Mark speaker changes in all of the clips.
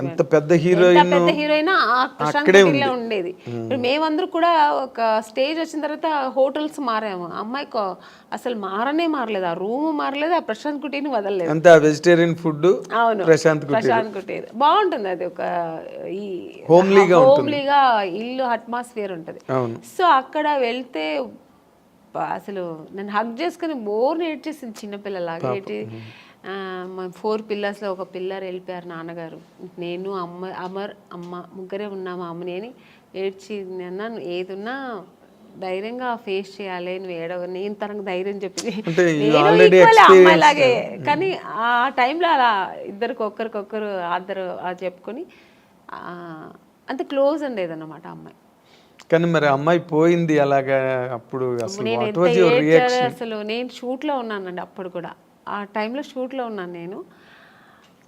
Speaker 1: ఎంత పెద్ద హీరోయిన్
Speaker 2: పెద్ద హీరోయిన్
Speaker 1: అక్కడే
Speaker 2: ఉండేది. ఇప్పుడు మేమందరూ కూడా ఒక స్టేజ్ వచ్చిన తర్వాత హోటల్స్ మారాము. అమ్మాయి అసలు మారనే మారలేదు. ఆ రూమ్ మారలేదు ఆ ప్రశాంత్ కుటీని వదలలేదు.
Speaker 1: అంతే వెజిటేరియన్ ఫుడ్
Speaker 2: అవును.
Speaker 1: ప్రశాంత్
Speaker 2: ప్రశాంత్ కుటీర్ బాగుంటుంది అది ఒక ఈ
Speaker 1: Homelyగా
Speaker 2: హోమ్లీగా ఇల్లు అట్మాస్ఫియర్ ఉంటుంది. సో అక్కడ వెళ్తే అసలు నన్ను హగ్ చేసుకుని బోర్ నేడ్చేసింది చిన్నపిల్లలాగా. ఏంటి ఫోర్ పిల్లర్స్లో ఒక పిల్లర్ వెళ్ళిపోయారు నాన్నగారు. నేను అమ్మ అమర్ అమ్మ ముగ్గురే ఉన్నాము అమ్మ నేను ఏడ్చి అన్నాను ఏదున్నా ధైర్యంగా ఫేస్ చేయాలి నువ్వు ఏడవ నేను తనకు ధైర్యం చెప్పింది. అమ్మాయిలాగే. కానీ ఆ టైంలో అలా ఇద్దరికి ఒక్కరికొక్కరు అందరు చెప్పుకొని అంత క్లోజ్ ఉండేదన్నమాట అమ్మాయి.
Speaker 1: కానీ మరి అమ్మాయి పోయింది అలాగా అప్పుడు అసలు?
Speaker 2: నేను షూట్లో ఉన్నానండి అప్పుడు కూడా. ఆ టైంలో షూట్లో ఉన్నాను నేను.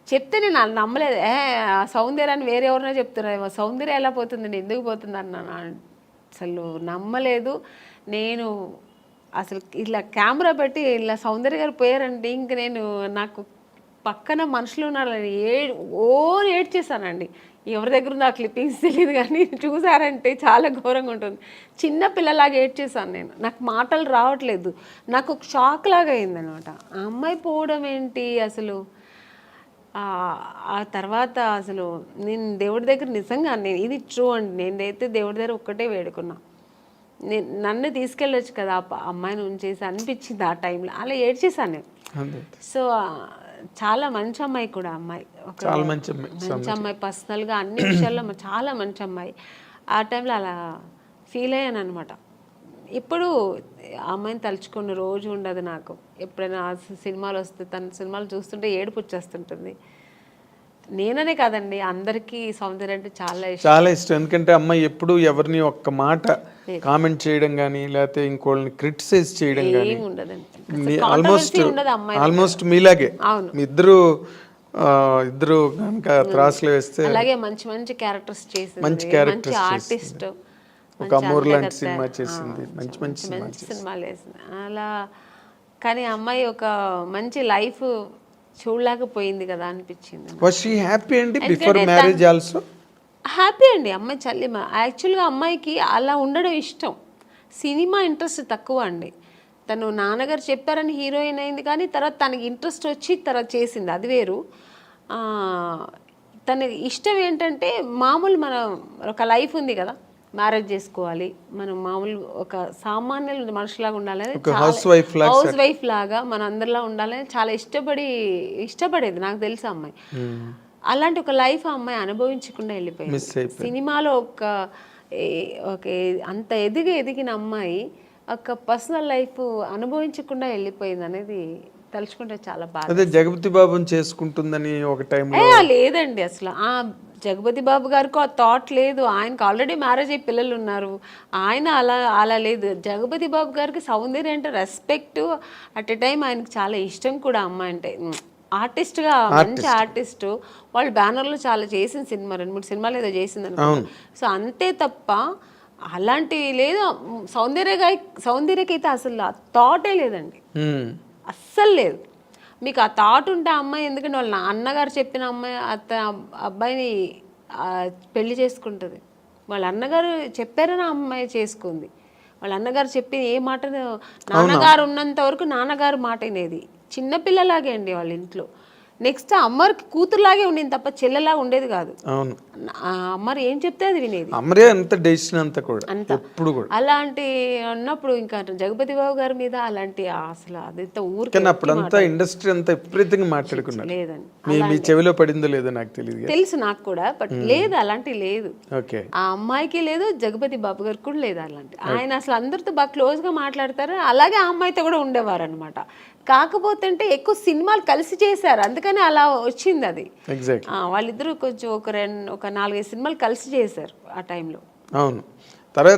Speaker 2: చెప్తే నేను అలా నమ్మలేదు. ఏ ఆ సౌందర్యాన్ని వేరే ఎవరినో చెప్తున్నారు సౌందర్యం ఎలా పోతుంది? నేను ఎందుకు పోతుంది అన్నాను. అసలు నమ్మలేదు. నేను అసలు ఇలా కెమెరా పెట్టి ఇలా సౌందర్య గారు పోయారంటే ఇంక నేను నాకు పక్కన మనుషులు ఉన్నారని ఏ ఓ ఏడ్చేసానండి ఎవరి దగ్గర ఉందో ఆ క్లిప్పింగ్స్ తెలియదు కానీ చూసారంటే చాలా ఘోరంగా ఉంటుంది. చిన్న పిల్లలాగా ఏడ్చేసాను నేను. నాకు మాటలు రావట్లేదు. నాకు ఒక షాక్ లాగా అయిందనమాట ఆ అమ్మాయి పోవడం ఏంటి అసలు? ఆ- తర్వాత అసలు నేను దేవుడి దగ్గర నిజంగా నేను ఇది ట్రూ అండి. నేనైతే దేవుడి దగ్గర ఒక్కటే వేడుకున్నా. నేను నన్ను తీసుకెళ్ళొచ్చు కదా అమ్మాయిని ఉంచేసి అనిపించింది ఆ టైంలో అలా ఏడ్చేసాను నేను. సో చాలా మంచి అమ్మాయి కూడా అమ్మాయి.
Speaker 1: చాలా మంచి అమ్మాయి.
Speaker 2: మంచి అమ్మాయి పర్సనల్గా అన్ని విషయాల్లో చాలా మంచి అమ్మాయి. ఆ టైంలో అలా ఫీల్ అయ్యాను అనమాట ఇప్పుడు ఆ అమ్మాయిని తలుచుకున్న రోజు ఉండదు నాకు. ఎప్పుడైనా సినిమాలు వస్తే తన సినిమాలు చూస్తుంటే ఏడుపు వచ్చేస్తుంటుంది. నేననే కాదండి అందరికీ సౌందర్య అంటే చాలా ఇష్టం.
Speaker 1: చాలా ఇష్టం. ఎందుకంటే అమ్మాయి ఎప్పుడు ఎవరిని ఒక్క మాట కామెంట్ చేయడం కానీ లేకపోతే ఇంకోళ్ళని క్రిటిసైజ్ చేయడం కానీ ఆల్మోస్ట్ ఆల్మోస్ట్ మీలాగే.
Speaker 2: అవును.
Speaker 1: మీ ఇద్దరు ఇద్దరు కనుక త్రాసులు వేస్తే
Speaker 2: అలాగే మంచి మంచి క్యారెక్టర్స్ చేసింది.
Speaker 1: మంచి characters
Speaker 2: ఆర్టిస్ట్
Speaker 1: ఒక అమూర్ లాంటి సినిమా చేసింది. మంచి మంచి సినిమా
Speaker 2: మంచి సినిమాలు వేసింది. అలా కానీ అమ్మాయి ఒక మంచి లైఫ్ చూడలేకపోయింది కదా అనిపించింది
Speaker 1: వాజ్ షీ హ్యాపీ అండి బిఫోర్ మ్యారేజ్ ఆల్సో
Speaker 2: హ్యాపీ అండి అమ్మాయి చల్లి యాక్చువల్గా అమ్మాయికి అలా ఉండడం ఇష్టం. సినిమా ఇంట్రెస్ట్ తక్కువ అండి. తను నాన్నగారు చెప్పారని హీరోయిన్ అయింది కానీ తర్వాత తనకి ఇంట్రెస్ట్ వచ్చి తర్వాత చేసింది అది వేరు. తన ఇష్టం ఏంటంటే మామూలు మన ఒక లైఫ్ ఉంది కదా మ్యారేజ్ చేసుకోవాలి. మనం మామూలు ఒక సామాన్య మనుషులాగా ఉండాలని
Speaker 1: wife లాగా
Speaker 2: హౌస్ వైఫ్ లాగా మన అందరిలా ఉండాలని చాలా ఇష్టపడి ఇష్టపడేది నాకు తెలుసు అమ్మాయి. అలాంటి ఒక లైఫ్ ఆ అమ్మాయి అనుభవించకుండా వెళ్ళిపోయింది. సినిమాలో ఒక అంత ఎదిగి ఎదిగిన అమ్మాయి ఒక పర్సనల్ లైఫ్ అనుభవించకుండా వెళ్ళిపోయింది అనేది తలుచుకుంటే చాలా బాధ
Speaker 1: అదే జగపతి బాబుని చేసుకుంటుందని ఒక
Speaker 2: ఏ, లేదండి అసలు. ఆ జగపతి బాబు గారికి ఆ థాట్ లేదు. ఆయనకు ఆల్రెడీ మ్యారేజ్ అయ్యి పిల్లలు ఉన్నారు. ఆయన అలా అలా లేదు. జగపతి బాబు గారికి సౌందర్య అంటే రెస్పెక్ట్ అట్ ఎ టైం ఆయనకి చాలా ఇష్టం కూడా అమ్మాయి అంటే. ఆర్టిస్ట్గా మంచి ఆర్టిస్ట్ వాళ్ళు బ్యానర్లో చాలా చేసిన సినిమా రెండు మూడు సినిమాలు ఏదో చేసింది అనుకో సో అంతే తప్ప అలాంటి లేదు. సౌందర్య సౌందర్యకైతే అసలు థాటే లేదండి. అస్సలు లేదు. మీకు ఆ థాట్ ఉంటే అమ్మాయి ఎందుకంటే వాళ్ళ నా- అన్నగారు చెప్పిన అమ్మాయి అత్త అబ్బాయిని పెళ్ళి చేసుకుంటుంది. వాళ్ళ అన్నగారు చెప్పారని అమ్మాయి చేసుకుంది. వాళ్ళ అన్నగారు చెప్పి ఏ మాట నాన్నగారు ఉన్నంత వరకు నాన్నగారు మాట వినేది. చిన్నపిల్లలాగే అండి వాళ్ళ ఇంట్లో. నెక్స్ట్ అమ్మకి కూతురులాగే ఉండింది తప్ప చెల్లెలా ఉండేది కాదు.
Speaker 1: అవును.
Speaker 2: అమ్మరు ఏం చెప్తే అది వినేది.
Speaker 1: అమరే అంత డెసిషన్ అంతా కూడా ఎప్పుడు కూడా.
Speaker 2: అలాంటి అన్నప్పుడు ఇంకా జగపతి బాబు గారి మీద అలాంటి అసలు అదంతా ఊరికి
Speaker 1: కానీ ఇండస్ట్రీ అంతా విపరీతంగా మాట్లాడుకున్నారు.
Speaker 2: లేదండి.
Speaker 1: మీ చెవిలో పడిందో లేదో నాకు తెలియదు.
Speaker 2: తెలుసు నాకు కూడా బట్ లేదు అలాంటి లేదు.
Speaker 1: ఓకే.
Speaker 2: ఆ అమ్మాయికి లేదు జగపతి బాబు గారికి కూడా లేదు అలాంటి. ఆయన అసలు అందరితో బాగా క్లోజ్గా మాట్లాడతారు అలాగే ఆ అమ్మాయితో కూడా ఉండేవారు అనమాట కాకపోతే అంటే ఎక్కువ సినిమాలు కలిసి చేశారు. అందుకని అలా వచ్చింది అది వాళ్ళిద్దరూ కొంచెం ఒక రెండు ఒక నాలుగైదు సినిమాలు కలిసి చేశారు ఆ టైంలో.
Speaker 1: అవును. తర్వాత